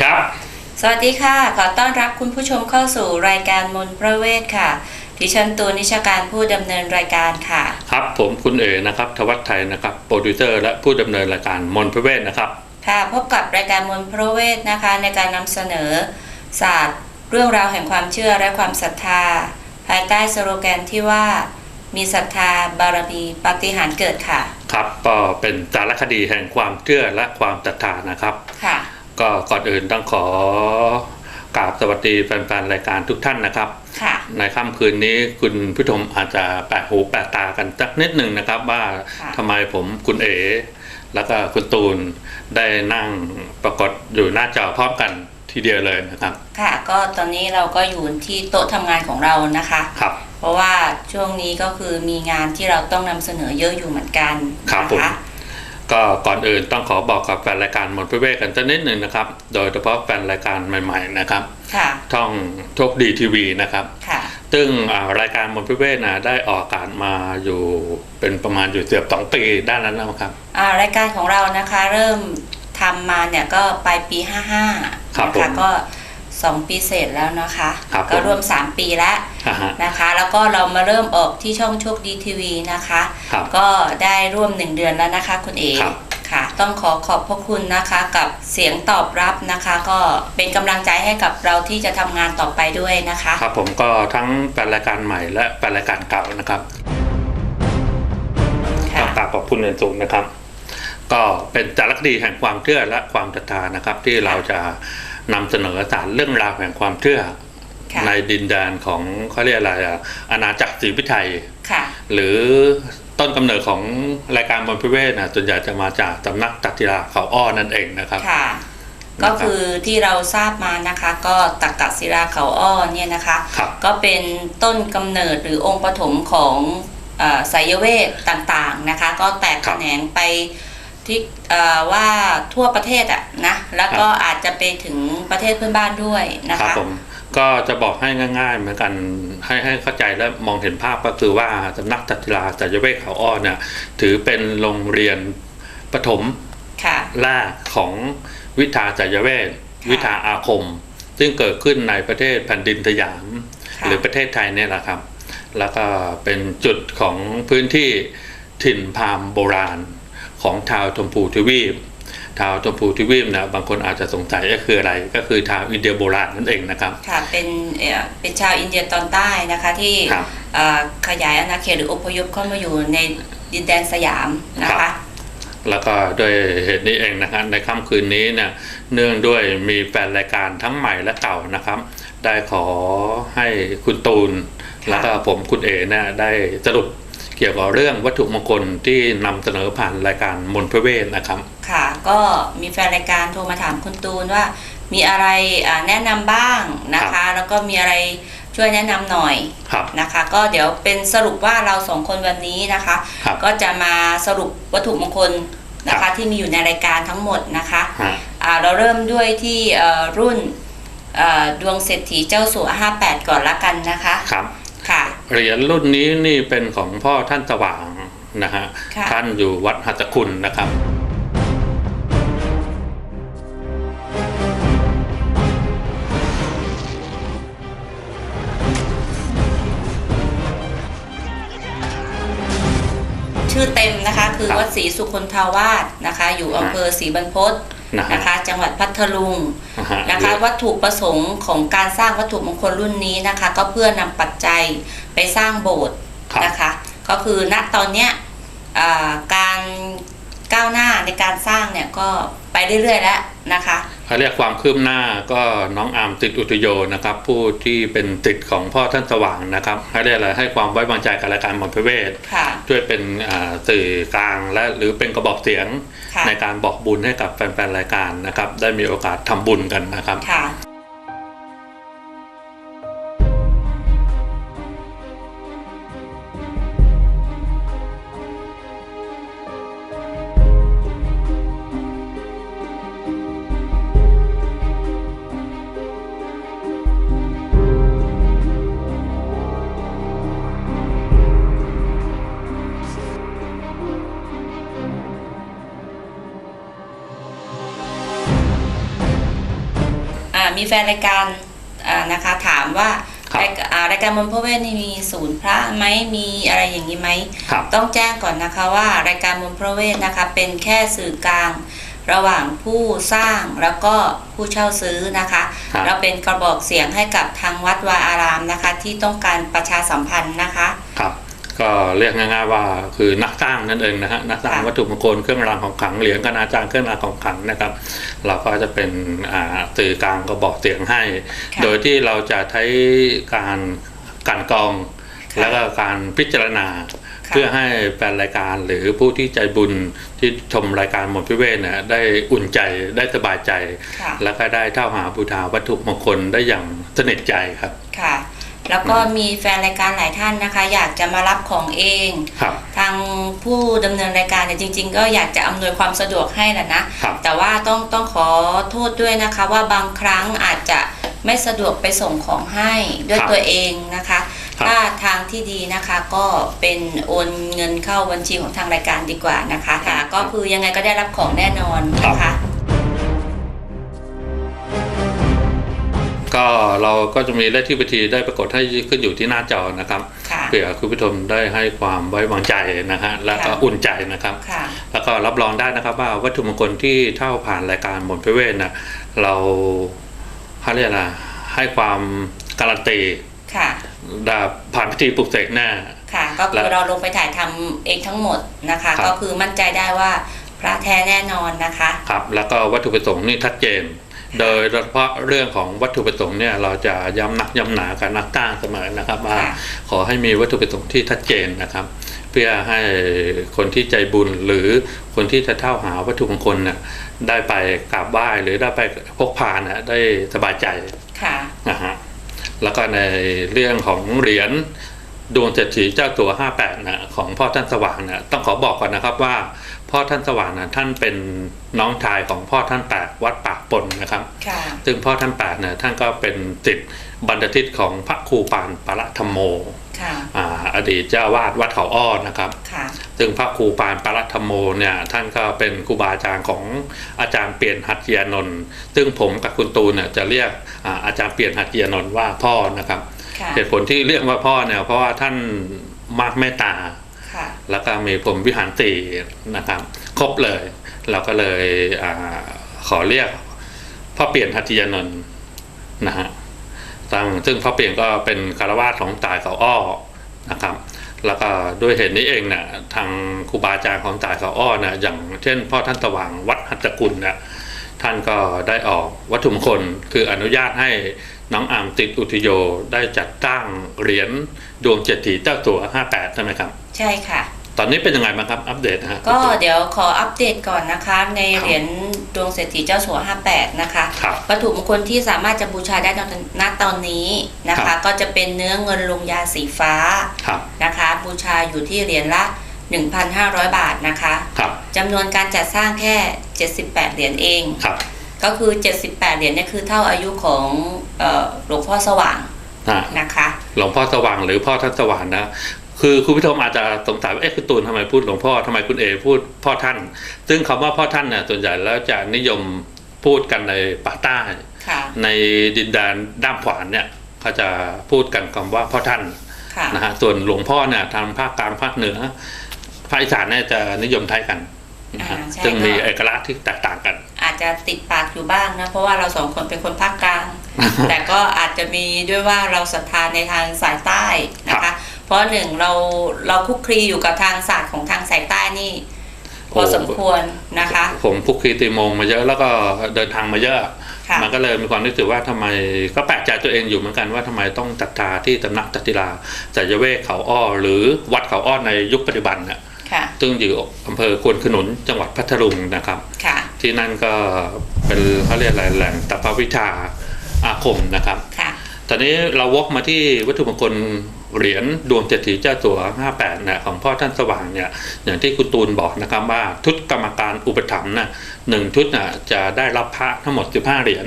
สวัสดีครับ สวัสดีค่ะ ขอต้อนรับคุณผู้ชมเข้าสู่รายการมนต์พระเวทค่ะ ดิฉันตูนนิชการผู้ดำเนินรายการค่ะ ครับ ผมคุณเอ๋นะครับทวัชชัยนะครับโปรดิวเซอร์และผู้ดำเนินรายการมนต์พระเวทนะครับ ค่ะ พบกับรายการมนต์พระเวทนะคะ ในการนำเสนอศาสตร์ เรื่องราวแห่งความเชื่อและความศรัทธา ภายใต้สโลแกนที่ว่ามีศรัทธาบารมีปาฏิหาริย์เกิดค่ะ ครับก็เป็นสารคดีแห่งความเชื่อและความศรัทธานะครับ ค่ะ ก็ก่อนอื่นต้องขอกราบสวัสดีแฟนๆรายการทุกท่านนะครับค่ะในค่ำคืนนี้คุณผู้ชมอาจจะแปลกหูแปลกตากันสักนิดหนึ่งนะครับ ว่าค่ะทำไมผมคุณเอ๋แล้วก็คุณตูนได้นั่งปรากฏอยู่หน้าจอพร้อมกันทีเดียวเลยนะครับ ค่ะก็ตอนนี้เราก็อยู่ที่โต๊ะทำงานของเรานะคะครับเพราะว่าช่วงนี้ก็คือมีงานที่เราต้องนำเสนอเยอะอยู่เหมือนกันครับนะผมคะ ก็ก่อนอื่นต้องขอบอกกับแฟนรายการหมดพิเวกกันสักนิดหนึ่งนะครับ โดยเฉพาะแฟนรายการใหม่ ๆนะครับค่ะช่องโชคดีทีวีนะครับค่ะซึ่งอ่ารายการมนต์พิเวศนะได้ออกอากาศมาอยู่เป็นประมาณอยู่เกือบสองปีด้านนั้นแล้วครับอ่ารายการของเรานะคะเริ่มทำมาเนี่ยก็ปลายปี 55ครับนะผมคะก็ 2ปีเศษแล้วนะคะ ครับก็ผมรวม 3 ปีแล้วอ่าฮะ นะคะ แล้วก็เรามาเริ่มออกที่ช่องโชคดีทีวีนะคะ ครับก็ได้ร่วม 1 เดือนแล้วนะคะคุณเอครับค่ะ ต้องขอขอบพระคุณนะคะกับเสียงตอบรับนะคะ ก็เป็นกำลังใจให้กับเราที่จะทำงานต่อไปด้วยนะคะ ครับผมก็ทั้งแฟนรายการใหม่และแฟนรายการเก่านะครับต้ค่ะ องกราบขอบคุณอย่างสูงนะครับ ก็เป็นสารคดีแห่งความเชื่อและความศรัทธานะครับ ที่เราจะ นำเสนอสารเรื่องราวแห่งความเชื่อค่ะในดินแดนของเขาเรียกอะไรอะอาณาจักรศรีพิไทยค่ะหรือต้นกำเนิดของรายการบนพิเวศนะส่วนใหญ่จะมาจากสำนักตักศิลาเขาอ้อนั่นเองนะครับค่ะนะครับก็คือที่เราทราบมานะคะก็ตักกะศิลาเขาอ้อเนี่ยนะคะครับก็เป็นต้นกำเนิดหรือองค์ปฐมของเออไสยเวทต่างๆนะคะ ก็แตกครัแขบนงไป ที่เอ่อว่าทั่วประเทศอะนะแล้วก็อาจจะไปถึงประเทศเพื่อนบ้านด้วยนะครับคะผมก็จะบอกให้ง่าย ๆ เหมือนกันให้ให้เข้าใจและมองเห็นภาพก็คือว่าสำนักตักศิลาจัยเวทเขาอ้อเนี่ยถือเป็นโรงเรียนประถมค่ะแรกของวิชาจัยเวทค่ะวิชาอาคม ซึ่งเกิดขึ้นในประเทศแผ่นดินสยามค่ะหรือประเทศไทยเนี่ยแหละครับ แล้วก็เป็นจุดของพื้นที่ถิ่นพราหมณ์โบราณ ของชาวชมพูทวีปชาวชมพูทวีปนะบางคนอาจจะสงสัยก็คืออะไร ก็คือชาวอินเดียโบราณนั่นเองนะครับค่ะเป็นเอ่อเป็นชาวอินเดียตอนใต้นะคะที่ครับเอ่อขยายอาณาเขตหรืออพยพเข้ามาอยู่ในดินแดนสยามนะครัคะบแล้วก็ด้วยเหตุนี้เองนะครับในค่ำคืนนี้เนี่ยเนื่องด้วยมีแฟนรายการทั้งใหม่และเก่านะครับ ได้ขอให้คุณตูนค่ะแล้วก็ผมคุณเอ๋เนี่ยได้สรุป เกี่ยวกับเรื่องวัตถุมงคลที่นำเสนอผ่านรายการมนต์พระเวทนะครับ ค่ะ ก็มีแฟนรายการโทรมาถามคุณตูนว่า มีอะไรอ่าแนะนำบ้างนะครัคะบแล้วก็มีอะไรช่วยแนะนำหน่อยครับนะคะ ก็เดี๋ยวเป็นสรุปว่าเราสองคนวันนี้นะคะครับก็จะมาสรุปวัตถุมงคลนะครัคะบที่มีอยู่ในรายการทั้งหมดนะคะฮะอ่าเราเริ่มด้วยที่เอ่อรุ่นเอ่อดวงเศรษฐีเจ้าสัว58 ก่อนละกันนะคะครับค่ะ เหรียญรุ่นนี้นี่เป็นของพ่อท่านสว่างนะฮะค่ะท่านอยู่วัดหัตถคุณนะครับชื่อเต็มนะคะ คือครับวัดศรีสุคนทาวาสนะคะ อยู่อำเภอศรีบรรพต นะฮะนะคะ จังหวัดพัทลุงนะฮะนะคะ วัตถุประสงค์ของการสร้างวัตถุมงคลรุ่นนี้นะคะ ก็เพื่อนำปัจจัยไปสร้างโบสถ์ครับนะคะ ก็คือณตอนเนี้ยอ่าการก้าวหน้าในการสร้างเนี่ยก็ไปเรื่อยๆแล้วนะคะ เขาเรียกความคืบหน้าก็น้องอาร์มติดอุทโยนะครับ ผู้ที่เป็นติดของพ่อท่านสว่างนะครับให้เรียกอะไรให้ความไว้วางใจกับรายการหมอนพระเวทค่ะช่วยเป็นอ่าสื่อกลางและหรือเป็นกระบอกเสียงค่ะในการบอกบุญให้กับแฟนๆรายการนะครับ ได้มีโอกาสทำบุญกันนะครับ มีแฟนรายการอ่านะคะถามว่าครับรายอ่ารายการมนต์พระเวทนี่มีศูนย์พระไหมมีอะไรอย่างนี้ไหมครับต้องแจ้งก่อนนะคะว่ารายการมนต์พระเวทนะคะเป็นแค่สื่อกลางระหว่างผู้สร้างแล้วก็ผู้เช่าซื้อนะคะครับเราเป็นกระบอกเสียงให้กับทางวัดวาอารามนะคะ ที่ต้องการประชาสัมพันธ์นะคะครับ ก็เรียกง่ายๆว่าคือนักสร้างนั่นเองนะฮะนักสร้างค่ะวัตถุมงคลเครื่องรางของขลังเหรียญกนาจารย์เครื่องรางของขลังนะครับ เราก็จะเป็นอ่าสื่อกลางก็บอกเสียงให้ค่ะโดยที่เราจะใช้การกลันกรองค่ะแล้วก็การพิจารณาค่ะเพื่อให้แฟนรายการหรือผู้ที่ใจบุญที่ชมรายการหมดพิเวศเนี่ยได้อุ่นใจได้สบายใจค่ะแล้วก็ได้เท่าหาบูชาวัตถุมงคลได้อย่างสนิทใจครับค่ะ แล้วก็มีแฟนรายการหลายท่านนะคะ อยากจะมารับของเอง ครับ ทางผู้ดำเนินรายการเนี่ยจริง ๆ ก็อยากจะอำนวยความสะดวกให้แหละนะครับแต่ว่าต้องต้องขอโทษด้วยนะคะ ว่าบางครั้งอาจจะไม่สะดวกไปส่งของให้ด้วยครับตัวเองนะคะครับถ้าทางที่ดีนะคะก็เป็นโอนเงินเข้าบัญชีของทางรายการดีกว่านะคะค่ะก็คือยังไงก็ได้รับของแน่นอนนะคะ ก็เราก็จะมีเลขที่บัญชีได้ปรากฏให้ขึ้นอยู่ที่หน้าจอนะครับค่ะเผื่อคุณผู้ชมได้ให้ความไว้วางใจนะฮะแล้วก็ค่ะอุ่นใจนะครับค่ะแล้วก็รับรองได้นะครับว่าวัตถุมงคลที่เท่าผ่านรายการมนต์พระเวทนะเราเขาเรียกอะไรให้ความการันตีค่ะได้ผ่านพิธีปลุกเสกแน่ค่ะ ก็คืแล้อวเราลงไปถ่ายทำเองทั้งหมดนะคะครับก็คือมั่นใจได้ว่าพระแท้แน่นอนนะคะ ครับ แล้วก็วัตถุประสงค์นี่ชัดเจน โดยเฉพาะเรื่องของวัตถุประสงค์เนี่ยเราจะย้ำนักย้ำหนากับนักตั้งเสมอนะครับว่าค่ะขอให้มีวัตถุประสงค์ที่ชัดเจนนะครับ เพื่อให้คนที่ใจบุญหรือคนที่จะเท่าหาวัตถุมงคลน่ะได้ไปกราบไหว้หรือได้ไปพกพาน่ะได้สบายใจค่ะนะฮะแล้วก็ในเรื่องของเหรียญดวงเศรษฐีเจ้าตัว 58นะของพ่อท่านสว่างนะต้องขอบอกก่อนนะครับว่า พ่อท่านสว่างนะท่านเป็นน้องชายของพ่อท่านแปดวัดปากปนนะครับค่ะซึ่งพ่อท่านแปดเนี่ยท่านก็เป็นติดบรรพทิตของพระครูปานปรธรรมโมค่ะอ่าอดีตเจ้าวาดวัดเขาอ้อนะครับค่ะซึ่งพระครูปานปรธรรมโมเนี่ยท่านก็เป็นครูบาอาจารย์ของอาจารย์เปลี่ยนหัตถยานนท์ซึ่งผมกับคุณตูนเนี่ยจะเรียกอาอาจารย์เปลี่ยนหัตถยานนท์ว่าพ่อนะครับค่ะเหตุผลที่เรียกว่าพ่อเนี่ยเพราะว่าท่านมากเมตตาค่ะ แล้วก็มีพรมวิหารสี่นะครับ ครบเลย เราก็เลยอขอเรียกพ่อเปลี่ยนหัตถยานนท์นะฮะตั้งซึ่งพ่อเปลี่ยนก็เป็นคารวาสของตายเขาอ้อนะครับ แล้วก็ด้วยเหตุนี้เองเนี่ยทางครูบาอาจารย์ของตายเขาอ้อเนี่ยอย่างเช่น พ่อท่านสว่างวัดหัตถกุลเนี่ยท่านก็ได้ออกวัตถุมงคลคืออนุญาตให้ น้องอามติดอุทโยได้จัดตั้งเหรียญดวงเจ็ดถีเจ้าตัว 58 ใช่ไหมครับ ใช่ค่ะ ตอนนี้เป็นยังไงบ้างครับอัปเดตนะฮะก็เดี๋ยวขออัปเดตก่อนนะคะ ในครับเหรียญดวงเศรษฐีเจ้าสัว 58 นะคะครับวัตถุมงคลที่สามารถจะบูชาได้ณณตอนนี้นะครัคะบก็จะเป็นเนื้อเงินลงยาสีฟ้าครับนะคะ บูชาอยู่ที่เหรียญละ 1,500 บาทนะคะครับจำนวนการจัดสร้างแค่ 78 เหรียญเองครับ ก็คือ 78 เหรียญเนี่ยคือเท่าอายุของเอ่อหลวงพ่อสว่างอ่านะคะหลวงพ่อสว่างหรือพ่อท่านสว่างนะคือคุณผู้ชมอาจจะสงสัยว่าเอ๊ะคุณตูนทำไมพูดหลวงพ่อทำไมคุณเอพูดพ่อท่าน ซึ่งคำว่าพ่อท่านเนี่ยส่วนใหญ่แล้วจะนิยมพูดกันในปากใต้ค่ะในดินแดนด้ามขวานเนี่ยเขาจะพูดกันคำว่าพ่อท่านค่ะนะฮะส่วนหลวงพ่อเนี่ยทางภาคกลางภาคเหนือภาคอีสานเนี่ยจะนิยมใช้กัน นะฮะอ่าใช่ซึ่งมีก็เอกลักษณ์ที่แตกต่างกัน อาจจะติดปากอยู่บ้างนะ เพราะว่าเราสองคนเป็นคนภาคกลาง แต่ก็อาจจะมีด้วยว่าเราศรัทธาในทางสายใต้นะครัคะ บ เพราะหนึ่งเราเราคุกคลีอยู่กับทางศาสตร์ของทางสายใต้นี่ พอสมควรนะคะ ผมคุกคีตีโมงมาเยอะแล้วก็เดินทางมาเยอะ ค่ะ มันก็เลยมีความรู้สึกว่าทำไมก็แปลกใจตัวเองอยู่เหมือนกันว่าทำไมต้องจัดทาที่ตำหนักจัติลาจายเวกเขาอ้อหรือวัดเขาอ้อในยุคปัจจุบันน่ะค่ะ ซึ่งอยู่อำเภอควนขนุนจังหวัดพัทลุงนะครับค่ะที่นั่นก็เป็นเขาเรียกอะไรแหล่งตปวิชาอาคมนะครับค่ะตอนนี้เราวกมาที่วัตถุมงคลเหรียญดวงเศรษฐีเจ้าตัว 58นะของพ่อท่านสว่างเนี่ยอย่างที่คุณตูนบอกนะครับว่าทุตกรรมการอุปถัมภ์นะหนึ่งชุดน่ะจะได้รับพระทั้งหมด 15 เหรียญ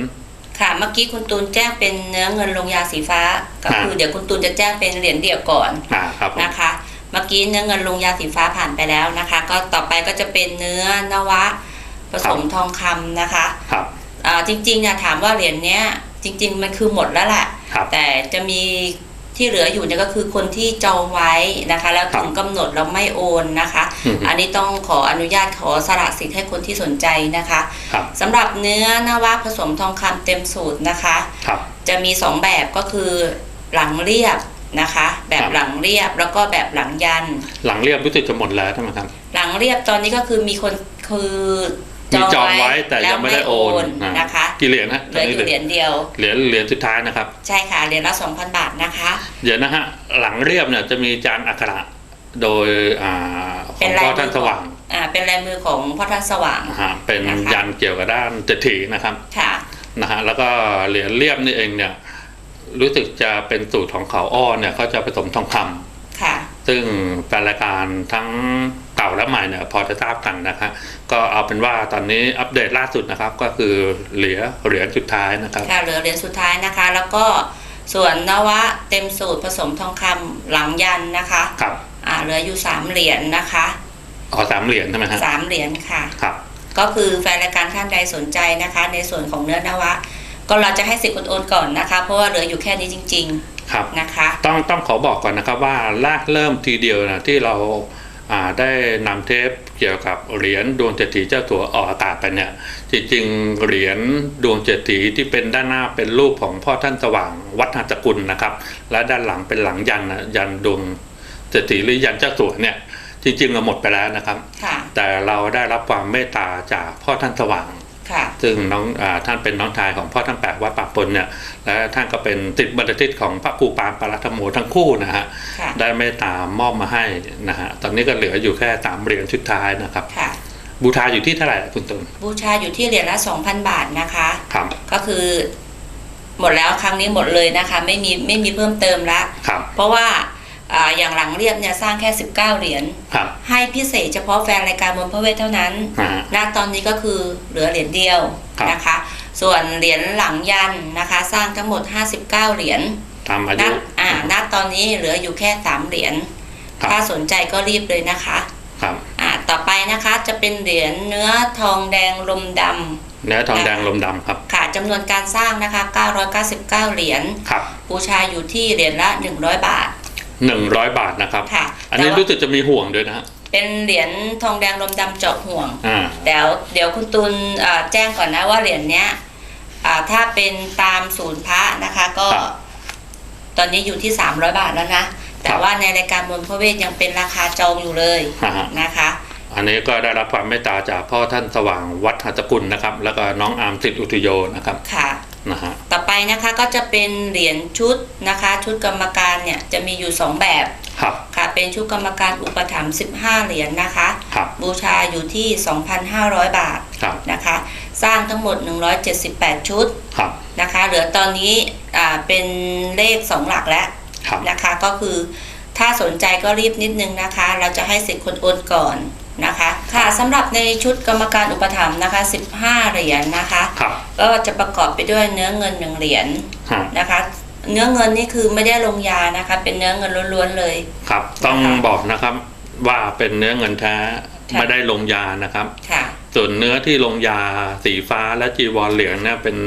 ค่ะเมื่อกี้คุณตูนแจ้งเป็นเนื้อเงินลงยาสีฟ้า ก็คือครับเดี๋ยวคุณตูนจะแจ้งเป็นเหรียญเดี่ยวก่อนอ่าครับผมนะคะ เมื่อกี้เนื้อเงินลงยาสีฟ้าผ่านไปแล้วนะคะ ก็ต่อไปก็จะเป็นเนื้อนวะผสมทองคำนะคะครับอ่าจริงๆเนี่ยถามว่าเหรียญเนี้ยจริง ๆ มันคือหมดแล้วแหละครับแต่จะมีที่เหลืออยู่เนี่ยก็คือคนที่จองไว้นะคะ แล้วครับถึงกำหนดเราไม่โอนนะคะอืมอันนี้ต้องขออนุญาตขอสละสิทธิ์ให้คนที่สนใจนะคะครับสำหรับเนื้อนวะผสมทองคำเต็มสูตรนะคะครับจะมีสองแบบก็คือหลังเรียบ นะคะ แบบครับหลังเรียบแล้วก็แบบหลังยัน หลังเรียบรู้สึกจะหมดแล้วใช่ไหมครับหลังเรียบตอนนี้ก็คือมีคนคือมีจองไว้แต่ยังไม่ได้โอนแล้วไม่นะคะกี่เหรียญฮะเหลืออยู่เหรียญเดียวเหรียญเหรียญสุดท้ายนะครับ ใช่ค่ะเหรียญละ2,000บาทนะคะ เดี๋ยวนะฮะหลังเรียบเนี่ยจะมีจานอักขระโดยอ่าขเป็อนงลายพ่อมืท่านสว่างอ่าเป็นลายมือของพ่อท่านสว่างนะฮะเป็นนะคะยันเกี่ยวกับด้านเศรษฐีนะครับค่ะนะฮะแล้วก็เหรียญเรียบนี่เองเนี่ย รู้สึกจะเป็นสูตรของเขาอ้อเนี่ยเขาจะผสมทองคำค่ะ ซึ่งแฟนรายการทั้งเก่าและใหม่เนี่ยพอจะทราบกันนะครับก็เอาเป็นว่าตอนนี้อัปเดตล่าสุดนะครับ ก็คือเหรียญเหรียญสุดท้ายนะครับค่ะเหลือเหรียญสุดท้ายนะคะ แล้วก็ส่วนนวะเต็มสูตรผสมทองคำหลังยันนะคะครับอ่าเหลืออยู่สามเหรียญนะคะอ๋อสามเหรียญใช่ไหมฮะสามเหรียญค่ะครับ ก็คือแฟนรายการท่านใดสนใจนะคะ ในส่วนของเนื้อนวะ ก็เราจะให้สิทธิ์คนโอนก่อนนะคะ เพราะว่าเหลืออยู่แค่นี้จริงครับๆนะคะ ต้องต้องขอบอกก่อนนะครับว่าแรกเริ่มทีเดียวนะที่เราอ่าได้นำเทปเกี่ยวกับเหรียญดวงเศรษฐีเจ้าสัวออกอากาศไปเนี่ยจริงๆเหรียญดวงเศรษฐีที่เป็นด้านหน้าเป็นรูปของพ่อท่านสว่างวัดหัตถกุลนะครับ และด้านหลังเป็นหลังยันนะยันดวงเศรษฐีหรือยันเจ้าสัวเนี่ยจริงๆเราหมดไปแล้วนะครับค่ะแต่เราได้รับความเมตตาจากพ่อท่านสว่างค่ะ ซึ่งน้องอาท่านเป็นน้องชายของพ่อท่านแปดวัดปากปนเนี่ยและท่านก็เป็นติดบรรทิตของพระครูปานปารัตโมทั้งคู่นะฮะค่ะได้เมตตามอบมาให้นะฮะตอนนี้ก็เหลืออยู่แค่สามเหรียญชุดท้ายนะครับค่ะบูชาอยู่ที่เท่าไหร่คุณตุลบูชาอยู่ที่เหรียญละ2,000บาทนะคะครับก็คือหมดแล้วครั้งนี้หมดเลยนะคะ ไม่มีไม่มีเพิ่มเติมละครับเพราะว่า อ่าอย่างหลังเรียบเนี่ยสร้างแค่ 19 เหรียญครับให้พิเศษเฉพาะแฟนรายการบนพระเวทเท่านั้นอ่าฮะณตอนนี้ก็คือเหลือเหรียญเดียวครับนะคะ ส่วนเหรียญหลังยันนะคะ สร้างทั้งหมด 59 เหรียญตามอาณยุอ่าณตอนนี้เหลืออยู่แค่ 3 เหรียญครับถ้าสนใจก็รีบเลยนะคะครับอ่าต่อไปนะคะจะเป็นเหรียญเนื้อทองแดงลมดำเนื้อทองแดงลมดำครับค่ะจำนวนการสร้างนะคะ 999 เหรียญครับบูชาอยู่ที่เหรียญละ 100 บาท หนึ่งร้อยบาทนะครับ ค่ะอันนี้แต่ว่า รู้สึกจะมีห่วงด้วยนะฮะ เป็นเหรียญทองแดงลมดำเจาะห่วง อ่า เดี๋ยวเดี๋ยวคุณตุลอ่าแจ้งก่อนนะว่าเหรียญเนี้ยอ่าถ้าเป็นตามศูนย์พระนะคะ ก็ ครับตอนนี้อยู่ที่ 300 บาทแล้วนะ แต่ครับ ว่าในรายการบนพระเวทยังเป็นราคาจองอยู่เลยอ่าฮะนะคะ อันนี้ก็ได้รับความเมตตาจากพ่อท่านสว่างวัดหัตถกุลนะครับ แล้วก็น้องอาร์มสิทธิอุทโยนะครับค่ะ นะฮะต่อไป นะคะก็จะเป็นเหรียญชุดนะคะ ชุดกรรมการเนี่ยจะมีอยู่ 2 แบบครับค่ะเป็นชุดกรรมการอุปถัมภ์15 เหรียญนะคะครับบูชาอยู่ที่ 2,500 บาทครับนะคะ สร้างทั้งหมด 178 ชุดครับนะคะ เหลือตอนนี้อ่าเป็นเลข 2 หลักแล้วครับนะคะก็คือถ้าสนใจก็รีบนิดนึงนะคะ เราจะให้สิทธิ์คนโอนก่อน นะคะค่ะสำหรับในชุดกรรมการอุปถัมภ์นะคะ 15 เหรียญนะคะ ครับ ก็จะประกอบไปด้วยเนื้อเงินหนึ่งเหรียญฮะนะคะ เนื้อเงินนี่คือไม่ได้ลงยานะคะ เป็นเนื้อเงินล้วนๆเลย ครับ ต้องนะคะบอกนะครับว่าเป็นเนื้อเงินแท้ค่ะ ไม่ได้ลงยานะครับ ค่ะ ส่วนเนื้อที่ลงยาสีฟ้าและจีวรเหลืองเนี่ยเป็น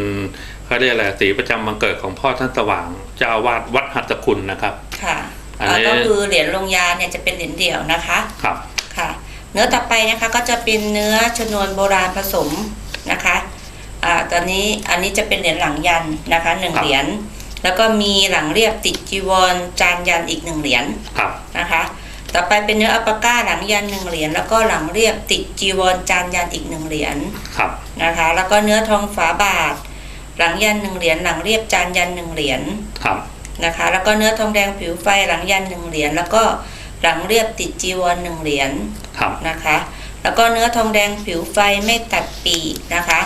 เขาเรียกอะไรสีประจำวันเกิดของพ่อท่านสว่างเจ้าอาวาสวัดหัตถคุณนะครับ ค่ะอันนี้แล้วก็คือเหรียญลงยาเนี่ยจะเป็นเหรียญเดี่ยวนะคะ ครับค่ะ เนื้อต่อไปนะคะก็จะเป็นเนื้อชนวนโบราณผสมนะคะอ่าตอนนี้อันนี้จะเป็นเหรียญหลังยันนะคะหนึ่งครับ เหรียญแล้วก็มีหลังเรียบติดจีวรจานยันอีกหนึ่งเหรียญครับ นะคะ ต่อไปเป็นเนื้ออัปปาก้าหลังยันหนึ่งเหรียญแล้วก็หลังเรียบติดจีวรจานยันอีกหนึ่งเหรียญ ครับ นะคะ แล้วก็เนื้อทองฝาบาท หลังยันหนึ่งเหรียญหลังเรียบจานยันหนึ่งเหรียญครับ นะคะ แล้วก็เนื้อทองแดงผิวไฟหลังยันหนึ่งเหรียญแล้วก็หลังเรียบติดจีวรหนึ่งเหรียญ ครับนะคะ แล้วก็เนื้อทองแดงผิวไฟไม่ตัดปีกนะคะ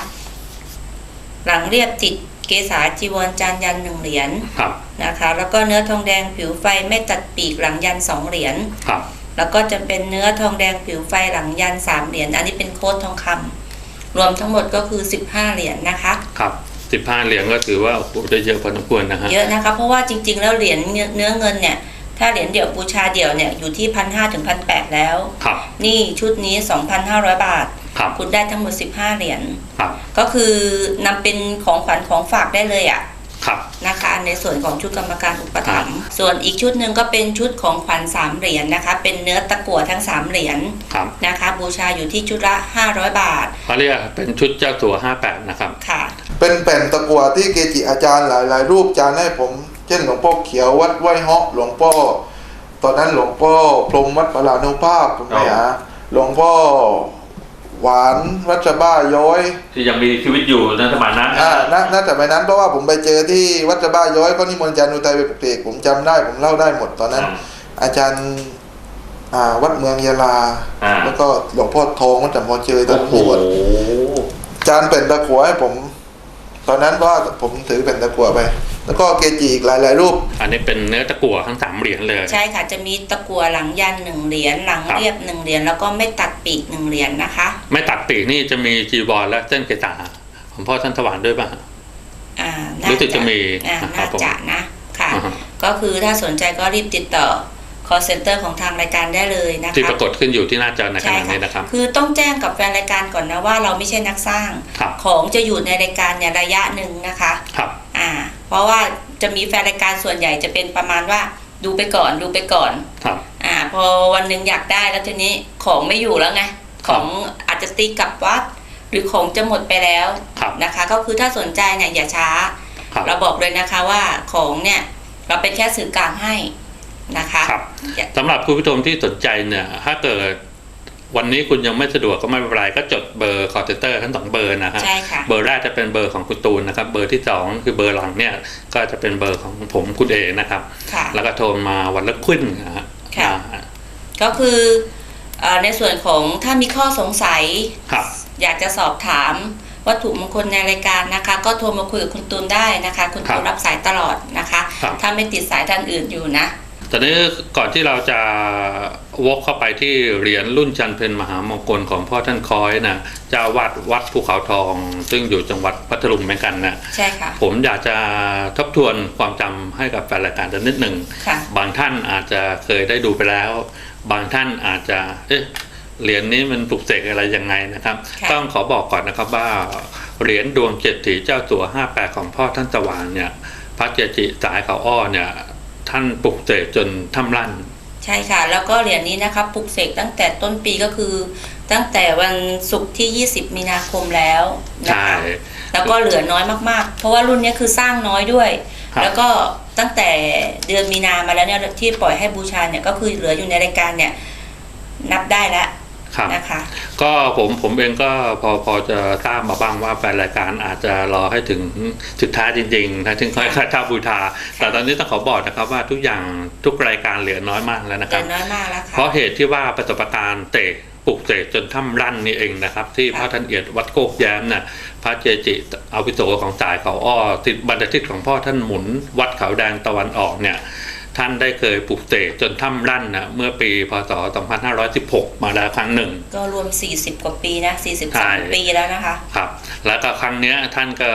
หลังเรียบติดเกษาจีวรจานยันหนึ่งเหรียญครับนะคะ แล้วก็เนื้อทองแดงผิวไฟไม่ตัดปีกหลังยันสองเหรียญครับแล้วก็จะเป็นเนื้อทองแดงผิวไฟหลังยันสามเหรียญอันนี้เป็นโค้ดทองคำรวมทั้งหมดก็คือ15เหรียญนะคะครับสิบห้าเหรียญก็ถือว่าโอ้โหได้เยอะพอสมควรนะฮะเยอะนะคะ เพราะว่าจริง ๆ แล้วเหรียญเนื้อเนื้อเงินเนี่ย ถ้าเหรียญเดี่ยวบูชาเดี่ยวเนี่ยอยู่ที่พันห้าถึงพันแปดแล้วครับนี่ชุดนี้2,500บาทครับคุณได้ทั้งหมด15เหรียญครับก็คือนำเป็นของขวัญของฝากได้เลยอะ่ะนะคะในส่วนของชุดกรรมการอุปถัมภ์ส่วนอีกชุดหนึ่งก็เป็นชุดของขวัญสามเหรียญนะคะ เป็นเนื้อตะกั่วทั้งสามเหรียญครับนะคะ บูชาอยู่ที่ชุดละ500บาทเขาเรียกเป็นชุดเจ้าสัว58นะครับค่ะ เป็นแผ่นตะกั่วที่เกจิอาจารย์หลาย ๆ รูปจานให้ผมเช่นหลวงพ่อเขียววัดไว้เหาะหลวงพ่อ ตอนนั้นหลวงพ่อพรหมวัดปรานุภาพผมไปหาหลวงพ่อหวานวัดชะบ้าย้อย ที่ยังมีชีวิตอยู่ในสมัยนั้นอ่าณณแต่ไปนั้นเพราะว่าผมไปเจอที่วัดชะบ้าย้อยก็นิมนต์อาจารย์อุทัยไปปลุกเสกผมจำได้ผมเล่าได้หมดตอนนั้น อาจารย์อ่าวัดเมืองยะลาอ่าแล้วก็หลวงพ่อทองวัดจำพอเจอตอนโอ้โหบวชจานเป็นตะกั่วให้ผม ตอนนั้นว่าผมถือเป็นตะกั่วไป แล้วก็เกจิอีกหลาย ๆ รูป อันนี้เป็นเนื้อตะกั่วทั้งสามเหรียญเลย ใช่ค่ะจะมีตะกั่วหลังยันหนึ่งเหรียญหลังครับเรียบหนึ่งเหรียญแล้วก็ไม่ตัดปีกหนึ่งเหรียญนะคะ ไม่ตัดปีกนี่จะมีจีวรและเส้นเกษาของพ่อท่านสว่างด้วยป่ะอ่าน่ารู้สึกจะมีอ่าครับน่าผมจะนะค่ะอ่าฮะก็คือถ้าสนใจก็รีบติดต่อ call center ของทางรายการได้เลยนะคะที่ปรากฏขึ้นอยู่ที่หน้าจอในขใช่ณะค่ะนี้นะครับ คือต้องแจ้งกับแฟนรายการก่อนนะว่าเราไม่ใช่นักสร้างครับของจะอยู่ในรายการเนี่ยระยะหนึ่งนะคะครับอ่าเพราะว่าจะมีแฟนรายการส่วนใหญ่จะเป็นประมาณว่าดูไปก่อนดูไปก่อนครับอ่าพอวันหนึ่งอยากได้แล้วทีนี้ของไม่อยู่แล้วไงของอาจจะตีกลับวัด หรือของจะหมดไปแล้วครับนะคะ ก็คือถ้าสนใจเนี่ยอย่าช้าครับเราบอกเลยนะคะว่าของเนี่ยเราเป็นแค่สื่อกลางให้ นะคะครับอย่าสำหรับคุณผู้ชมที่สนใจเนี่ย ถ้าเกิดวันนี้คุณยังไม่สะดวกก็ไม่เป็นไรก็จดเบอร์คอร์เตอร์ทั้งสองเบอร์นะฮะใช่ค่ะเบอร์แรกจะเป็นเบอร์ของคุณตูนนะครับ เบอร์ที่สองคือเบอร์หลังเนี่ยก็จะเป็นเบอร์ของผมคุณเอนะครับค่ะแล้วก็โทรมาวันละครึ่งนะฮะค่ะอ่าก็คือเออในส่วนของถ้ามีข้อสงสัยครับอยากจะสอบถามวัตถุมงคลในรายการนะคะ ก็โทรมาคุยกับคุณตูนได้นะคะ คุณตูนรับสายตลอดนะคะครับถ้าไม่ติดสายท่านอื่นอยู่นะ ตอนนี้ก่อนที่เราจะวกเข้าไปที่เหรียญรุ่นจันเพนมหามงคลของพ่อท่านคอยนะเจ้าวัดวัดภูเขาทอง ซึ่งอยู่จังหวัดพัทลุงเหมือนกันนะใช่ค่ะ ผมอยากจะทบทวนความจำให้กับแฟนรายการสักนิดหนึ่งค่ะบางท่านอาจจะเคยได้ดูไปแล้ว บางท่านอาจจะเอ๊ะเหรียญนี้มันปลุกเสกอะไรยังไงนะครับค่ะต้องขอบอกก่อนนะครับว่าเหรียญดวงเจ็ดถีเจ้าตัวห้าแปดของพ่อท่านสว่างเนี่ยพระเจจิสายเขาอ้อเนี่ย ท่านปลุกเสกจนทำลั่นใช่ค่ะ แล้วก็เหรียญนี้นะคะปลุกเสกตั้งแต่ต้นปีก็คือ ตั้งแต่วันศุกร์ที่ 20 มีนาคมแล้วนะใช่ คะแล้วก็เหลือน้อยมากๆ เพราะว่ารุ่นนี้คือสร้างน้อยด้วย ครับ แล้วก็ตั้งแต่เดือนมีนามาแล้วเนี่ยที่ปล่อยให้บูชาเนี่ยก็คือเหลืออยู่ในรายการเนี่ยนับได้แล้วครับ นะคะก็ผมผมเองก็พอพอจะทราบมาบ้างว่าแฟนรายการอาจจะรอให้ถึงสุดท้ายจริงๆนะถึงค่อยค่อยเช่าบูชาแต่ตอนนี้ต้องขอบอกนะครับว่าทุกอย่างทุกรายการเหลือน้อยมากแล้วนะเหคลืรับอน้อยมากแล้วเพค่ะราะเหตุที่ว่าประสบการณ์เตะปลุกเตะจนถ้ำรั่นนี่เองนะครับ ที่ค่ะพระท่านเอียดวัดโคกแย้มน่ะพระเจจิอาวิโสของสายเขาอ้อติดบรรทิตของพ่อท่านหมุน วัดเขาแดงตะวันออกเนี่ย ท่านได้เคยปลุกเตะจนถ้ำรั่นนะเมื่อปีพศ 2516 มาแล้วครั้งหนึ่ง ก็รวม 40 กว่าปีนะใช่42ปีแล้วนะคะ ครับ แล้วก็ครั้งเนี้ยท่านก็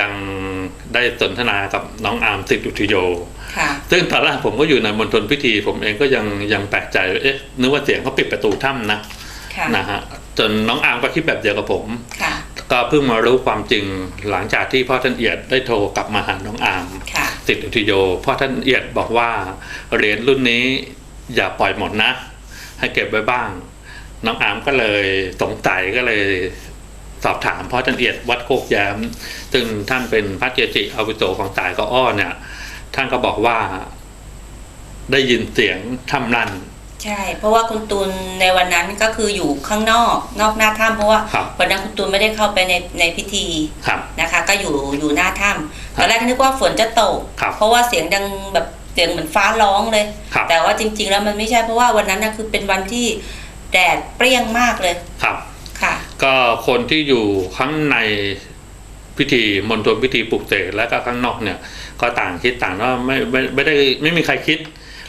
ยังได้สนทนากับน้องอาร์มสิทธิอุทิโยค่ะซึ่งตอนแรกผมก็อยู่ในมณฑลพิธี ผมเองก็ยังยังแปลกใจว่าเอ๊ะนึกว่าเสียงเขาปิดประตูถ้ำนะค่ะนะฮะจนน้องอาร์มก็คิดแบบเดียวกับผมค่ะก็เพิ่งมารู้ความจริงหลังจากที่พ่อท่านเอียดได้โทรกลับมาหาน้องอาร์มค่ะ สิทธิอุทิโยพ่อท่านเอียดบอกว่าเหรียญรุ่นนี้อย่าปล่อยหมดนะ ให้เก็บไว้บ้าง น้องอาร์มก็เลยสงสัยก็เลยสอบถามพ่อท่านเอียดวัดโคกแย้มซึ่งท่านเป็นพระเจจิอาวุโสของสายก็อ้อเนี่ย ท่านก็บอกว่าได้ยินเสียงทำรันใช่ เพราะว่าคุณตูนในวันนั้นก็คืออยู่ข้างนอก นอกหน้าถ้ำเพราะว่าครับวันนั้นคุณตูนไม่ได้เข้าไปในในพิธีครับนะคะ ก็อยู่อยู่หน้าถ้ำ ตอนแรกนึกว่าฝนจะตกครับเพราะว่าเสียงดังแบบเสียงเหมือนฟ้าร้องเลยครับแต่ว่าจริง ๆ แล้วมันไม่ใช่เพราะว่าวันนั้นนะคือเป็นวันที่แดดเปรี้ยงมากเลยครับค่ะ ก็คนที่อยู่ข้างในพิธีมณฑลพิธีปลุกเสกและก็ข้างนอกเนี่ย ก็ต่างคิดต่างว่าไม่ไม่ไม่ได้ไม่มีใครคิด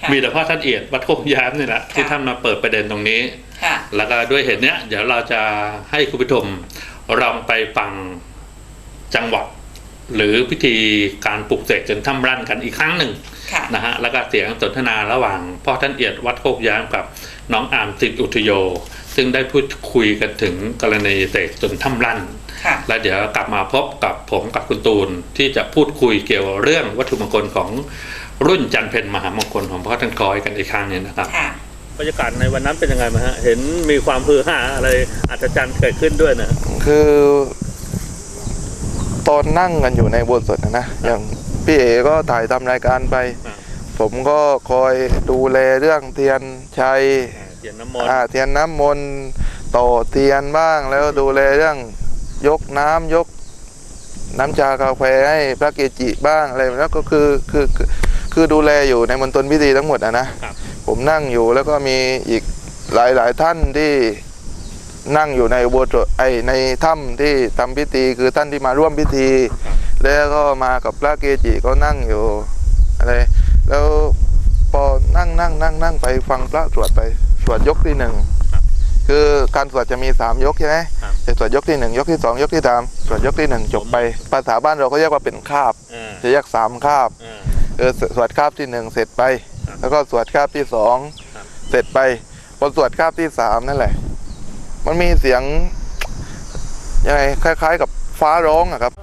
ค่ะมีแต่พ่อท่านเอียดวัดโคกย้มนี่แหละที่ค่ะท่านมาเปิดประเด็นตรงนี้ค่ะแล้วก็ด้วยเหตุเนี้ย เดี๋ยวเราจะให้คุณผู้ชมลองไปฟังจังหวะ หรือพิธีการปลุกเสกจนทำรั่นกันอีกครั้งหนึ่งค่ะนะฮะแล้วก็เสียงสนทนาระหว่างพ่อท่านเอียดวัดโคกย้มกับน้องอามสิทธิอุทโย ซึ่งได้พูดคุยกันถึงกรณีเสกจนทำรั่นค่ะค่ะแล้วเดี๋ยวกลับมาพบกับผมกับคุณตูนที่จะพูดคุยเกี่ยวเรื่องวัตถุมงคลของรุ่นจันทร์เพ็ญมหามงคลของพ่อท่านคอยกันอีกครั้งหนึงนะครับค่ะบรรยากาศในวันนั้นเป็นยังไงมาฮะเห็นมีความฮือฮาอะไรอัศจรรย์เกิดขึ้นด้วยนะคือ ตอนนั่งกันอยู่ในบนสดนะนะอย่างพี่เอ๋ก็ถ่ายทำรายการไปครับผมก็คอยดูแลเรื่องเทียนชัยเทียนน้ำมนต์อ่าเทียนน้ำมนต์ต่อเทียนบ้างแล้วดูแลเรื่องยกน้ำยกน้ำชากาแฟให้พระเกจิบ้างอะไรแบบนั้นก็คือคือคือคือดูแลอยู่ในมณฑลพิธีทั้งหมดอะนะครับผมนั่งอยู่แล้วก็มีอีกหลายหลายท่านที่ นั่งอยู่ในอุโบสถไอในถ้ำที่ทำพิธีคือท่านที่มาร่วมพิธี แล้วก็มากับพระเกจิก็นั่งอยู่อะไรแล้วพอนั่งนั่งนั่งนั่งไปฟังพระสวดไปสวดยกที่หนึ่งคือการสวดจะมีสามยกใช่ไหมครับจะสวดยกที่หนึ่งยกที่สองยกที่สามสวดยกที่หนึ่งจบไป ภาษาบ้านเราก็เรียกว่าเป็นคาบอ่าจะแยกสามคาบอ่าเออสสวดคาบที่หนึ่งเสร็จไปครับแล้วก็สวดคาบที่สองครับเสร็จไปพอสวดคาบที่สามนั่นแหละ มันมีเสียงยังไงคล้าย ๆ กับฟ้าร้องอะครับ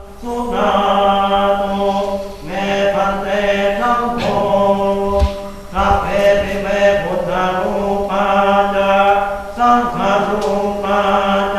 สังฆรูปา